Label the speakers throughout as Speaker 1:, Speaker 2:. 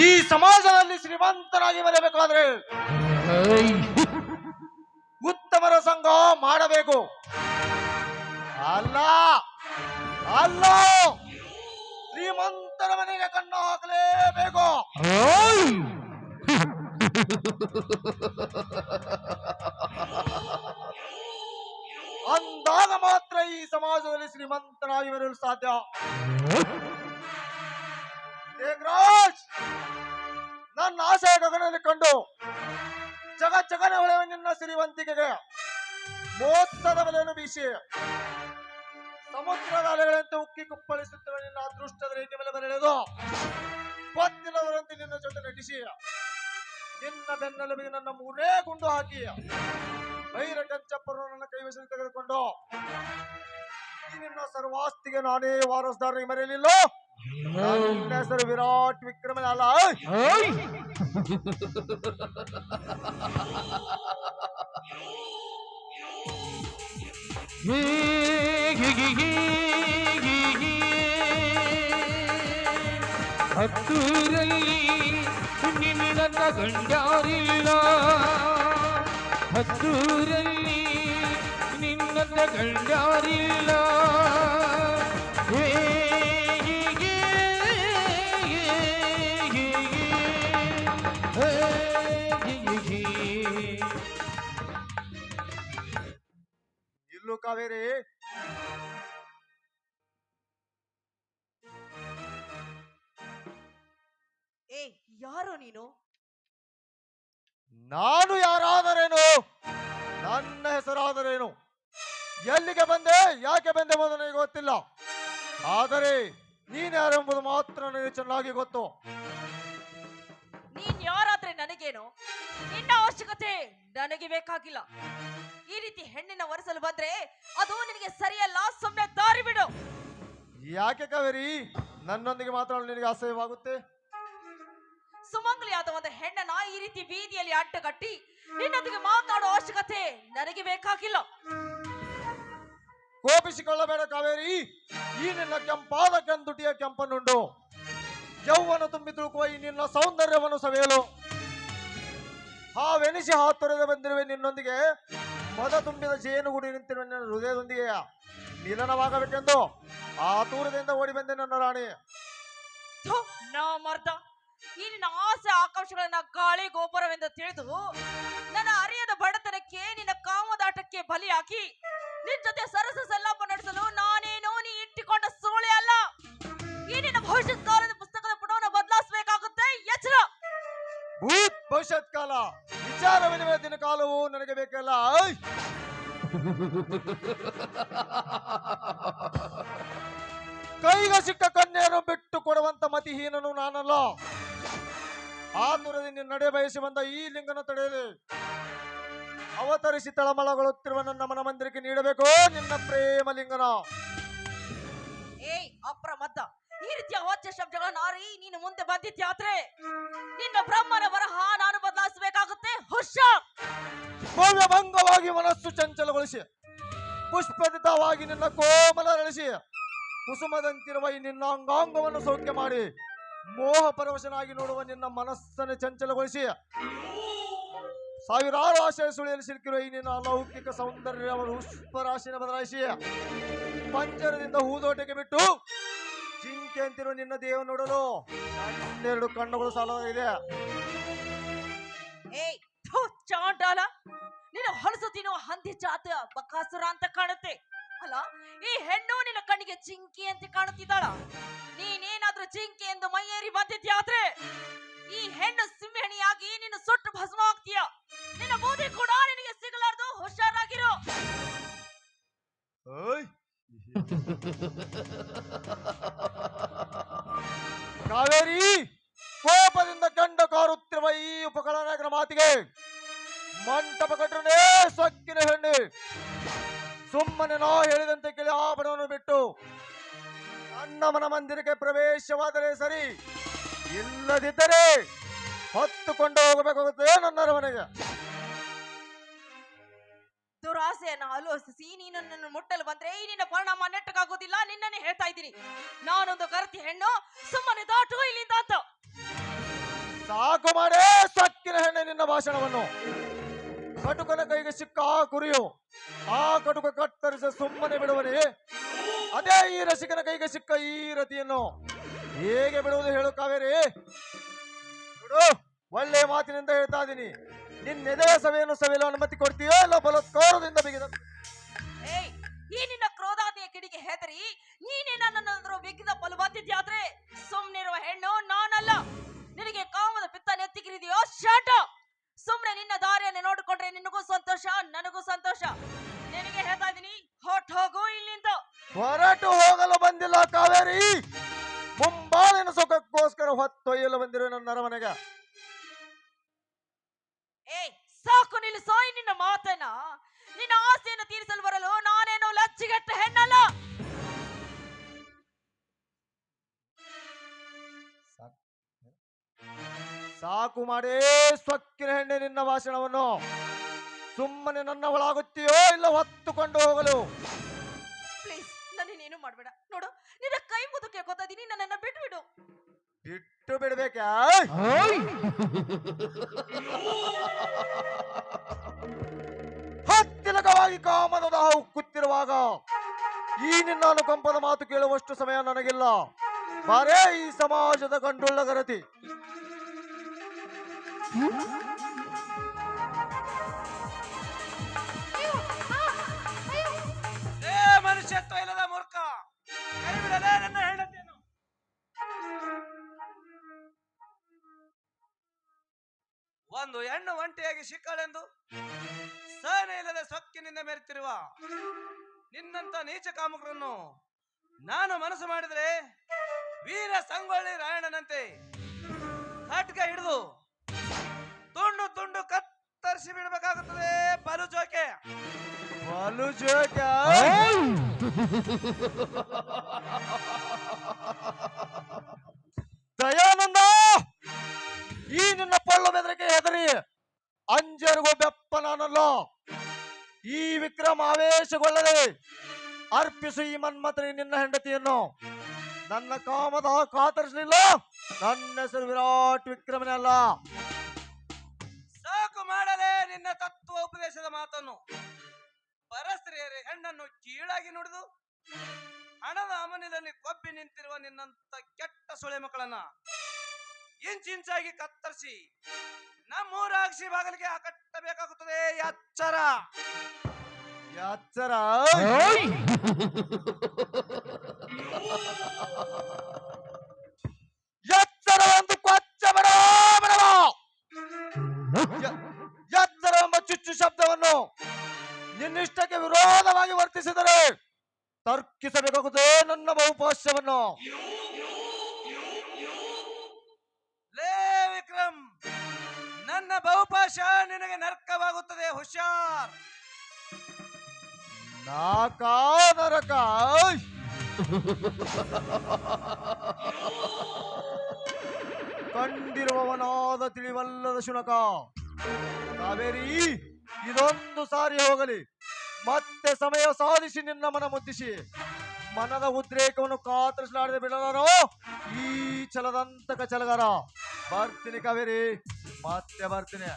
Speaker 1: ಈ ಸಮಾಜದಲ್ಲಿ ಶ್ರೀಮಂತನಾಗಿ ಬರಬೇಕಾದ್ರೆ ಉತ್ತಮರ ಸಂಘ ಮಾಡಬೇಕು. ಅಲ್ಲ! ಅಲ್ಲ! ಶ್ರೀಮಂತರ ಮನೆಗೆ ಕಣ್ಣು ಹಾಕಲೇಬೇಕು. ಈ ಸಮಾಜದಲ್ಲಿ ಶ್ರೀಮಂತನಾಗಿ ಬರಲು ಸಾಧ್ಯ? ನನ್ನ ಆಸೆ ಗಗನಲ್ಲಿ ಕಂಡು ಜಗ ಜಗನ ನಿನ್ನ ಸಿರಿವಂತಿಕೆಗೆ ಮೋಸದ ಬಲೆಯನ್ನು ಬೀಸಿ ಸಮುದ್ರದ ಅಲೆಗಳಂತೆ ಉಕ್ಕಿ ಕುಪ್ಪಳಿಸುತ್ತಿರುವ ನಿನ್ನ ಅದೃಷ್ಟದ ರೇಖೆ ಮೇಲೆ ಬರೆಯದು ಗೊತ್ತಿಲ್ಲದರಂತೆ ನಿನ್ನ ಜೊತೆ ನಟಿಸಿ ನಿನ್ನ ಬೆನ್ನೆಲುಬಿಗೆ ನನ್ನ ಮೂರೇ ಗುಂಡು ಹಾಕಿ ಬೈರ ಕಂಚಪ್ಪರು ನನ್ನ ಕೈವಶದಲ್ಲಿ ತೆಗೆದುಕೊಂಡು ನಿನ್ನ ಸರ್ವಾಸ್ತಿಗೆ ನಾನೇ ವಾರಸ್ದಾರನಿಗೆ ಮರೆಯಲಿಲ್ಲ ನಿನ್ನ ಹೆಸರು ವಿರಾಟ್ ವಿಕ್ರಮ ಅಲ್ಲ
Speaker 2: ಹತ್ತೂರಲ್ಲಿ ನಿನ್ನ ಗಂಡಾರಿಲ್ಲ ಹತ್ತೂರಲ್ಲಿ ನಿನ್ನ ಗಂಡಾರಿಲ್ಲ.
Speaker 1: ಇಲ್ಲು ಕಾವೇರಿ?
Speaker 3: ಏ ಯಾರೋ ನೀನು?
Speaker 1: ನಾನು ಯಾರಾದರೇನು? ನನ್ನ ಹೆಸರಾದರೇನು? ಎಲ್ಲಿಗೆ ಬಂದೆ? ಯಾಕೆ ಬಂದೆ ಬಂದು ನನಗೆ ಗೊತ್ತಿಲ್ಲ. ಆದರೆ ನೀನ್ಯಾರೆಂಬುದು ಮಾತ್ರ ನನಗೆ ಚೆನ್ನಾಗಿ ಗೊತ್ತು.
Speaker 3: ನೀನ್ ಯಾರಾದ್ರೆ ನನಗೇನು? ನಿನ್ನ ಅವಶ್ಯಕತೆ ನನಗೆ ಬೇಕಾಗಿಲ್ಲ. ಈ ರೀತಿ ಹೆಣ್ಣಿನ ಒರೆಸಲು ಬಂದ್ರೆ ಅದು ನಿನಗೆ ಸರಿಯಲ್ಲ ಸುಮ್ಮನೆ ದಾರಿ ಬಿಡು.
Speaker 1: ಯಾಕೆ ಕಾವೇರಿ? ನನ್ನೊಂದಿಗೆ ಮಾತ್ರ ನಿನಗೆ ಅಸಹ್ಯವಾಗುತ್ತೆ?
Speaker 3: ಸುಮಂಗಲಿಯಾದ ಒಂದು ಹೆಣ್ಣನ ಈ ರೀತಿ ಬೀದಿಯಲ್ಲಿ ಅಡ್ಡಗಟ್ಟಿ ನಿನ್ನೊಂದಿಗೆ ಮಾತಾಡೋ ಅವಶ್ಯಕತೆ ನನಗೆ ಬೇಕಾಗಿಲ್ಲ.
Speaker 1: ಕೋಪಿಸಿಕೊಳ್ಳಬೇಡ ಕಾವೇರಿ. ಈ ನಿನ್ನ ಕೆಂಪಾದ ಕೆಂದುಟಿಯ ಕೆಂಪನ್ನುಂಡು. ಯೌವನ ತುಂಬಿ ತುಳುಕುವ ಈ ನಿನ್ನ ಸೌಂದರ್ಯವನ್ನು ಸವಿಯಲು. ಹಾವೆನಿಸಿ ಹಾತೊರೆದು ಬಂದಿರುವೆ ನಿನ್ನೊಂದಿಗೆ. ಮದ ತುಂಬಿದ ಜೇನುಗೂಡಿ ನಿಂತಿರುವ ನಿನ್ನ ಹೃದಯದೊಂದಿಗೆ. ನಿಲನವಾಗಬೇಕೆಂದು ಆ ದೂರದಿಂದ ಓಡಿ ಬಂದೆ ನನ್ನ ರಾಣಿ.
Speaker 3: ನಾ ಮರ್ದ. ಈ ನಿನ್ನ ಆಸೆ ಆಕಾಂಕ್ಷೆಗಳನ್ನ ಗಾಳಿ ಗೋಪುರವೆಂದು ತಿಳಿದು ಅರಿಯದ ಬಡತನಕ್ಕೆ, ನಿನ್ನ ಕಾಮದಾಟಕ್ಕೆ ಬಲಿಯಾಗಿ, ನಿನ್ ಜೊತೆ ಸರಸ ಸಲ್ಲಾಪ ನಡೆಸಲು ನಾನೇನೋ ನೀ ಇಟ್ಟಿಕೊಂಡ ಸೋಳೆ ಅಲ್ಲ. ಈ ನಿನ್ನ ಭವಿಷ್ಯತ್ ಕಾಲದ ಪುಸ್ತಕದ ಪುಟವನ್ನು ಬದಲಾಯಿಸಬೇಕಾಗುತ್ತೆ. ಎಚ್ಚರ.
Speaker 1: ಭೂತ್ ಭವಿಷ್ಯತ್ ಕಾಲ. ವಿಚಾರ ದಿನ ಕಾಲವು ನನಗೆ ಬೇಕಲ್ಲ! ಕೈಗೆ ಸಿಕ್ಕ ಕನ್ಯೆಯನ್ನು ಬಿಟ್ಟು ಕೊಡುವಂತ ಮತಿಹೀನನು ನಾನಲ್ಲ. ಆತುರದಿಂದ ನಡೆ ಬಯಸಿ ಬಂದ ಈ ಲಿಂಗನ ತಡೆಯಲಿ. ಅವತರಿಸಿ ತಳಮಳಗೊಳ್ಳುತ್ತಿರುವ ನನ್ನ ಮನ ಮಂದಿರಕ್ಕೆ ನೀಡಬೇಕು. ನಿನ್ನ ಪ್ರೇಮ ಲಿಂಗನ
Speaker 3: ಏಯ್ ಅಪ್ರಮತ್ತ. ಈ ರೀತಿಯ ಅವಾಚ್ಯ ಶಬ್ದಗಳನ್ನ ಆರಿ ನೀನು ಮುಂದೆ ಬಂದಿದ್ಯಾತ್ರೆ ನಿನ್ನ ಬ್ರಹ್ಮನ ಬರಹ ನಾನು ಬದಲಾಯಿಸಬೇಕಾಗುತ್ತೆ? ಹುಷ!
Speaker 1: ಭವ್ಯ ಭಂಗವಾಗಿ ಮನಸ್ಸು ಚಂಚಲಗೊಳಿಸಿ. ಪುಷ್ಪದಿತವಾಗಿ ನಿನ್ನ ಕೋಮಲ ನಡೆಸಿ ಕುಸುಮದಂತಿರುವ ಈ ನಿನ್ನ ಅಂಗಾಂಗವನ್ನು ಸೌಖ್ಯ ಮಾಡಿ. ಮೋಹ ಪರವಶನಾಗಿ ನೋಡುವ ನಿನ್ನ ಮನಸ್ಸನ್ನು ಚಂಚಲಗೊಳಿಸಿ. ಸಾವಿರಾರು ಆಶಯ ಸುಳಿಯಲ್ಲಿ ಸಿಲುಕಿರುವ ಈ ನಿನ್ನ ಅಲೌಕಿಕ ಅವರು ಪುಷ್ಪರಾಶಿನ ಬದಲಾಯಿಸಿ ಪಂಜರದಿಂದ ಹೂದೋಟಕ್ಕೆ ಬಿಟ್ಟು ಜಿಂಕೆ ಅಂತಿರುವ ನಿನ್ನ ದೇವ ನೋಡಲು ಹನ್ನೆರಡು ಕಣ್ಣುಗಳು ಸಾಲವಾಗಿದೆ
Speaker 3: ಏಯ್ ಚಾಂಡಾಲ! ನೀನು ಹೊಲಸು ತಿನ್ನುವ ಹಂದಿ ಜಾತ ಬಕಾಸುರ ಅಂತ ಕಾಣುತ್ತೆ. ಅಲ್ಲ, ಈ ಹೆಣ್ಣು ನಿನ್ನ ಕಣ್ಣಿಗೆ ಜಿಂಕೆ ಅಂತ ಕಾಣುತ್ತಿದ್ದಾಳ. ನೀನೇನಾದ್ರೂ ಜಿಂಕೆ ಎಂದು ಮೈಯೇರಿ ಬಂದಿದ್ಯಾದ್ರೆ, ಈ ಹೆಣ್ಣು ಸಿಂಹಣಿಯಾಗಿ ನೀನು ಸುಟ್ಟು ಭಸ್ಮ ಆಗ್ತೀಯ? ನಿನ್ನ ಬೂದಿ ಕೂಡ ನಿನಗೆ ಸಿಗಲಾರ್ದು. ಹುಷಾರಾಗಿರು.
Speaker 1: ಓಯ್. ಕಾವೇರಿ ಕೋಪದಿಂದ ಕಂಡ ಕಾರುತ್ತಿರುವ ಈ ಉಪಕರಣಗಳ ಮಾತಿಗೆ ಮಂಟಪ ಕಟ್ಟನೆ ಸೊಕ್ಕಿನ ಹೆಣ್ಣು. ಸುಮ್ಮನೆ ನಾ ಹೇಳಿದಂತೆ ಕೇಳಿ ಆ ಬಡವನ್ನು ಬಿಟ್ಟು ನನ್ನ ಮನ ಮಂದಿರಕ್ಕೆ ಪ್ರವೇಶವಾದರೆ ಸರಿ. ಇಲ್ಲದಿದ್ದರೆ ಹೊತ್ತುಕೊಂಡು ಹೋಗಬೇಕಾಗುತ್ತೆ ನನ್ನ ಅರಮನೆಗೆ
Speaker 3: ದುರಾಸೆಯನ್ನು ಆಲೋಚಿಸಿ ನೀನು ನನ್ನನ್ನು ಮುಟ್ಟಲು ಬಂದ್ರೆ ಈ ನಿನ್ನ ಪರಿಣಾಮ ನೆಟ್ಟಕ್ಕಾಗೋದಿಲ್ಲ ನಿನ್ನನ್ನೇ ಹೇಳ್ತಾ ಇದ್ದೀನಿ. ನಾನೊಂದು ಗರತಿ ಹೆಣ್ಣು ಸುಮ್ಮನೆ ದಾಟು ಇಲ್ಲಿಂದ ಅಂತ.
Speaker 1: ಸಾಕು ಮಾಡೇ ಸಕ್ಕಿನ ಹೆಣ್ಣೆ ನಿನ್ನ ಭಾಷಣವನ್ನು. ಕಟುಕನ ಕೈಗೆ ಸಿಕ್ಕ ಆ ಕುರಿಯು ಆ ಕಟುಕ ಕತ್ತರಿಸ ಸುಮ್ಮನೆ ಬಿಡುವನೆ. ಅದೇ ಈ ರಸಿಕನ ಕೈಗೆ ಸಿಕ್ಕ ಈ ರತಿಯನ್ನು ಹೇಗೆ ಬಿಡುವುದು ಹೇಳು ಕಾವೇರಿ. ನೋಡು ಒಳ್ಳೆ ಮಾತಿನಿಂದ ಹೇಳ್ತಾ ಇದ್ದೀನಿ ನಿನ್ನೆದೆಯ ಸಭೆಯನ್ನು ಸವೆಯಲು ಅನುಮತಿ ಕೊಡ್ತೀಯೋ ಇಲ್ಲ ಬಲತ್ಕಾರದಿಂದ ಬಿಗಿದ
Speaker 3: ಏಯ್ ಈ ನಿನ್ನ ಕ್ರೋಧಾದಿಯ ಕಿಡಿಗೆ ಹೆದರಿ. ನೀನೇ ನನ್ನನ್ನು ಬಿಗಿದ ಬಲವಂತಿದ್ಯಾದ್ರೆ ಸುಮ್ಮನಿರುವ ಹೆಣ್ಣು ನಾನಲ್ಲ. ನಿನಗೆ ಕಾಮದ ಪಿತ್ತ ನೆತ್ತಿಗಿರಿದೆಯೋ ಶಾಟ. ಸುಮ್ಮನೆ ನಿನ್ನ ದಾರಿಯನ್ನು ನೋಡಿಕೊಂಡ್ರೆ ನಿನಗೂ ಸಂತೋಷ ನನಗೂ ಸಂತೋಷ. ನಿನಗೆ ಹೇಳ್ತಾ ಇದೀನಿ ಹೊಟ್ಟು ಹೋಗು ಇಲ್ಲಿಂದ.
Speaker 1: ಹೊರಟು ಹೋಗಲು ಬಂದಿಲ್ಲ ಕಾವೇರಿ. ಮುಂಬಾಳಿನ ಸುಖಕ್ಕೋಸ್ಕರ ಹೊತ್ತೊಯ್ಯಲು ಬಂದಿರೋ ನನ್ನ ಅರಮನೆಗೆ.
Speaker 3: ಏ ಸಾಕು ನಿಲ್ಲಿಸೋ ಸಾಯಿ ನಿನ್ನ ಮಾತನ್ನ. ನಿನ್ನ ಆಸೆಯನ್ನು ತೀರಿಸಲು ಬರಲು ನಾನೇನೋ ಲಚ್ಚಿಗಟ್ಟ ಹೆಣ್ಣಲ್ಲ.
Speaker 1: ಸಾಕು ಮಾಡೇ ಸೊಕ್ಕಿನ ಹೆಣ್ಣೆ ನಿನ್ನ ಭಾಷಣವನ್ನು. ಸುಮ್ಮನೆ ನನ್ನ ಒಳಾಗುತ್ತೀಯೋ ಇಲ್ಲ ಹೊತ್ತುಕೊಂಡು ಹೋಗಲು.
Speaker 3: ಪ್ಲೀಸ್ ನೀನು ಮಾಡಬೇಡ. ನೋಡು ನಿನ್ನ ಕೈ ಮುದುಕೆ ಗೊತ್ತಿದ್ದೀನಿ ನನ್ನನ್ನ ಬಿಟ್ಟು ಬಿಡು
Speaker 1: ಬಿಟ್ಟು ಬಿಡ್ಬೇಕಾ? ಹತ್ತಿಲಕವಾಗಿ ಕಾಮದ ದಾಹ ಉಕ್ಕುತ್ತಿರುವಾಗ ಈ ನಿನ್ನ ಅನುಕಂಪದ ಮಾತು ಕೇಳುವಷ್ಟು ಸಮಯ ನನಗಿಲ್ಲ. ಬಾರೇ ಈ ಸಮಾಜದ ಗಂಡುಳ್ಳ ಗರತಿ.
Speaker 4: ಒಂದು ಹೆಣ್ಣು ಒಂಟಿಯಾಗಿ ಸಿಕ್ಕಳೆಂದು ಸಹನೆ ಇಲ್ಲದೆ ಸೊಕ್ಕಿನಿಂದ ಮೆರೆತಿರುವ ನಿನ್ನಂತ ನೀಚ ಕಾಮಕರನ್ನು ನಾನು ಮನಸ್ಸು ಮಾಡಿದ್ರೆ ವೀರ ಸಂಗೊಳ್ಳಿ ರಾಯಣ್ಣನಂತೆ ಖಡ್ಗ ಹಿಡಿದು ತುಂಡು ತುಂಡು ಕತ್ತರಿಸಿ ಬಿಡಬೇಕಾಗುತ್ತದೆ ಬಲು ಜೋಕೆ.
Speaker 1: ಬಲು ಜೋಕೆ
Speaker 2: ಓಯ್
Speaker 1: ಆವೇಶಗೊಳ್ಳದೆ ಅರ್ಪಿಸು ಈ ಮನ್ಮಥನಿಗೆ ನಿನ್ನ ಹೆಂಡತಿಯನ್ನು. ನನ್ನ ಕಾಮದ ಕಾತರಿಸಲಿಲ್ಲ ನನ್ನ ಹೆಸರು ವಿರಾಟ್ ವಿಕ್ರಮನೇ ಅಲ್ಲ
Speaker 4: ಸಾಕು ಮಾಡಲೇ ನಿನ್ನ ತತ್ವ ಉಪದೇಶದ ಮಾತನ್ನು. ಪರಸ್ತ್ರೀಯರೇ, ಹೆಣ್ಣನ್ನು ಕೀಳಾಗಿ ನುಡಿದು, ಹಣದ ಅಮನಿನಲ್ಲಿ ಕೊಬ್ಬಿ ನಿಂತಿರುವ ನಿನ್ನಂತ ಕೆಟ್ಟ ಸೊಳೆ ಮಕ್ಕಳನ್ನ ಇಂಚಿಂಚಾಗಿ ಕತ್ತರಿಸಿ ನಮ್ಮೂರ ಬಾಗಲಿಗೆ ಆ ಕಟ್ಟಬೇಕಾಗುತ್ತದೆ ಎಚ್ಚರ
Speaker 2: ಓಯ್
Speaker 1: ಎಚ್ಚರ ಎಂದು ಕೊಚ್ಚ ಬಡ ಬಿಡವ ಎಚ್ಚರ ಎಂಬ ಚುಚ್ಚು ಶಬ್ದವನ್ನು ನಿನ್ನಿಷ್ಟಕ್ಕೆ ವಿರೋಧವಾಗಿ ವರ್ತಿಸಿದರೆ ತರ್ಕಿಸಬೇಕಾಗುತ್ತದೆ ನನ್ನ ಬಹುಪಾಶ್ಯವನ್ನು.
Speaker 4: ಲೇ ವಿಕ್ರಮ್ ನನ್ನ ಬಹುಪಾಶ ನಿನಗೆ ನರ್ಕವಾಗುತ್ತದೆ ಹುಷಾರ್.
Speaker 1: ನರಕ ನರಕ ಕಂಡಿರುವವನಾದ ತಿಳಿವಲ್ಲದ ಶುನಕ. ಕಾವೇರಿ, ಇದೊಂದು ಸಾರಿ ಹೋಗಲಿ. ಮತ್ತೆ ಸಮಯ ಸಾಧಿಸಿ ನಿನ್ನ ಮನ ಮುದ್ದಿಸಿ. ಮನದ ಉದ್ರೇಕವನ್ನು ಕಾತರಿಸಲಾಡದೆ ಬಿಡಲಾರೋ ಈ ಛಲದಂತಕ ಚಲಗಾರ. ಬರ್ತೀನಿ ಕಾವೇರಿ, ಮತ್ತೆ ಬರ್ತೀನಿ.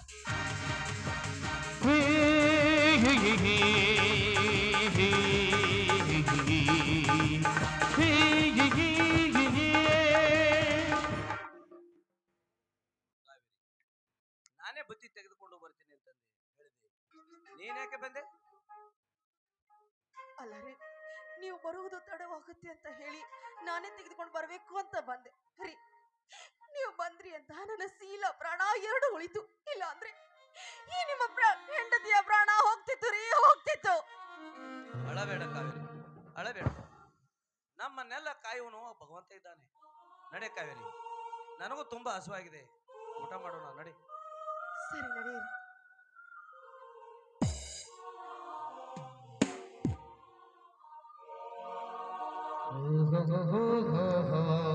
Speaker 4: ನಾನೇ ಬುತ್ತಿ ತೆಗೆದುಕೊಂಡು ಬರ್ತೀನಿ ಅಂತಂದೆ. ಹೇಳಿದೆ. ನೀನ್ಯಾಕೆ ಬಂದೆ?
Speaker 3: ಅಲ್ಲರೇ ನೀವು ಬರುವುದು ತಡವಾಗುತ್ತೆ ಅಂತ ಹೇಳಿ ನಾನೇ ತೆಗೆದುಕೊಂಡು ಬರಬೇಕು ಅಂತ ಬಂದೆ. ರೀ, ನೀವು ಬಂದ್ರಿ ಅಂತ ನನ್ನ ಸೀಲ ಪ್ರಾಣ ಎರಡು ಉಳಿತು. ಇಲ್ಲ ಅಂದ್ರೆ ಈ ನಿಮ್ಮ ಹೆಂಡತಿಯ ಪ್ರಾಣ ಹೋಗ್ತಿತ್ತು ರೀ, ಹೋಗ್ತಿತ್ತು.
Speaker 4: ಅಳಬೇಡ ಕಾವೇರಿ. ಅಳಬೇಡ. ನಮ್ಮನ್ನೆಲ್ಲ ಕಾಯುವನು ಭಗವಂತ ಇದ್ದಾನೆ. ನಡೆ ಕಾವೇರಿ. ನನಗೂ ತುಂಬಾ ಹಸುವಾಗಿದೆ. ಊಟ ಮಾಡೋಣ ನಡಿ.
Speaker 3: ಸರಿ ನಡೆಯಿರಿ